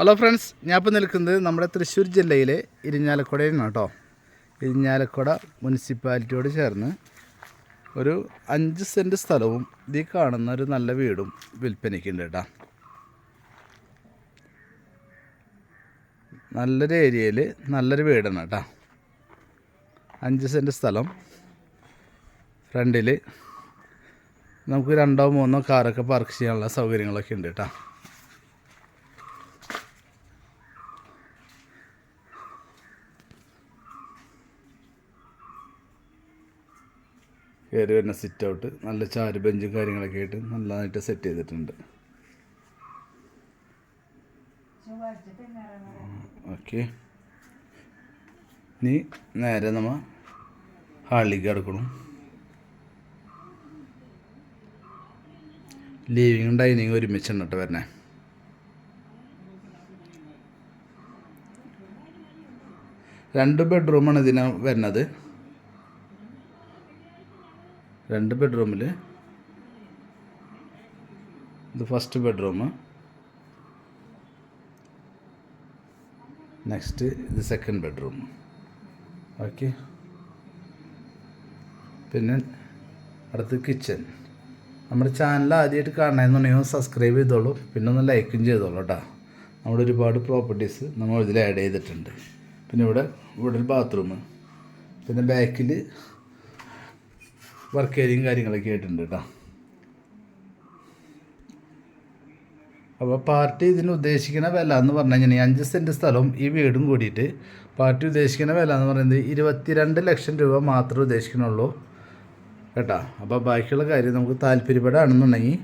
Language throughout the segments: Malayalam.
ഹലോ ഫ്രണ്ട്സ് ഞാൻ ഇപ്പോൾ നിൽക്കുന്നത് നമ്മുടെ തൃശ്ശൂർ ജില്ലയിലെ ഇരിഞ്ഞാലക്കുടയിലാണ് കേട്ടോ ഇരിഞ്ഞാലക്കുട മുനിസിപ്പാലിറ്റിയോട് ചേർന്ന് ഒരു അഞ്ച് സെന്റ് സ്ഥലവും ഇതിൽ കാണുന്ന ഒരു നല്ല വീടും വിൽപ്പനയ്ക്കുണ്ട് കേട്ടോ. നല്ലൊരു ഏരിയയിൽ നല്ലൊരു വീടാണ് കേട്ടോ. അഞ്ച് സെന്റ് സ്ഥലം. ഫ്രണ്ടിൽ നമുക്ക് രണ്ടോ മൂന്നോ കാറൊക്കെ പാർക്ക് ചെയ്യാനുള്ള സൗകര്യങ്ങളൊക്കെ ഉണ്ട് കേട്ടോ. കയറി വരുന്ന സിറ്റ് ഔട്ട് നല്ല ചാര് ബെഞ്ചും കാര്യങ്ങളൊക്കെ ആയിട്ട് നല്ലതായിട്ട് സെറ്റ് ചെയ്തിട്ടുണ്ട്. ഓക്കെ. ഇനി നേരെ നമ്മൾ ഹാളിലേക്ക് കിടക്കണം. ലീവിങ്ങും ഡൈനിങ്ങും ഒരുമിച്ചുണ്ട് കേട്ടോ വരണേ. രണ്ട് ബെഡ്റൂമാണ് ഇതിന് വരുന്നത്. രണ്ട് ബെഡ്റൂമിൽ ഇത് ഫസ്റ്റ് ബെഡ്റൂം നെക്സ്റ്റ് ഇത് സെക്കൻഡ് ബെഡ്റൂം ഓക്കെ പിന്നെ അടുത്ത് കിച്ചൺ നമ്മുടെ ചാനൽ ആദ്യമായിട്ട് കാണണമെന്നുണ്ടെങ്കിൽ സബ്സ്ക്രൈബ് ചെയ്തോളൂ. പിന്നെ ഒന്ന് ലൈക്കും ചെയ്തോളൂ കേട്ടോ. നമ്മുടെ ഒരുപാട് പ്രോപ്പർട്ടീസ് നമ്മൾ ഇതിൽ ആഡ് ചെയ്തിട്ടുണ്ട്. പിന്നെ ഇവിടെ ഇവിടെ ഒരു ബാത്റൂം പിന്നെ ബാക്കിൽ വർക്ക് ഏരിയയും കാര്യങ്ങളൊക്കെ ആയിട്ടുണ്ട് കേട്ടോ അപ്പോൾ പാർട്ടി ഇതിന് ഉദ്ദേശിക്കുന്ന വില എന്ന് പറഞ്ഞു കഴിഞ്ഞാൽ അഞ്ച് സെന്റ് സ്ഥലവും ഈ വീടും കൂടിയിട്ട് പാർട്ടി ഉദ്ദേശിക്കുന്ന വില എന്ന് പറയുന്നത് ഇരുപത്തിരണ്ട് ലക്ഷം രൂപ മാത്രമേ ഉദ്ദേശിക്കുന്നുള്ളൂ കേട്ടോ. അപ്പോൾ ബാക്കിയുള്ള കാര്യം നമുക്ക് താല്പര്യപ്പെടുകയാണെന്നുണ്ടെങ്കിൽ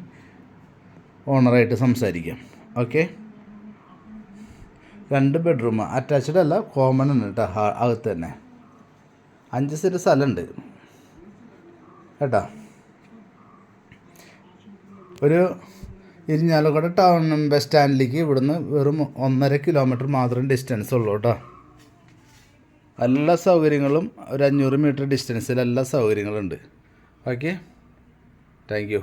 ഓണറായിട്ട് സംസാരിക്കാം. ഓക്കെ രണ്ട് ബെഡ്റൂം അറ്റാച്ച്ഡ് അല്ല കോമൺ ആണ് കേട്ടോ അകത്ത് തന്നെ. അഞ്ച് സെന്റ് സ്ഥലമുണ്ട്. കേട്ടോ. ഒരു ഇരിഞ്ഞാലക്കുട ടൗൺ ബസ് സ്റ്റാൻഡിലേക്ക് ഇവിടുന്ന് വെറും ഒന്നര കിലോമീറ്റർ മാത്രം ഡിസ്റ്റൻസ് ഉള്ളൂ കേട്ടോ. എല്ലാ സൗകര്യങ്ങളും ഒരു അഞ്ഞൂറ് മീറ്റർ ഡിസ്റ്റൻസിൽ എല്ലാ സൗകര്യങ്ങളുണ്ട്. Okay thank you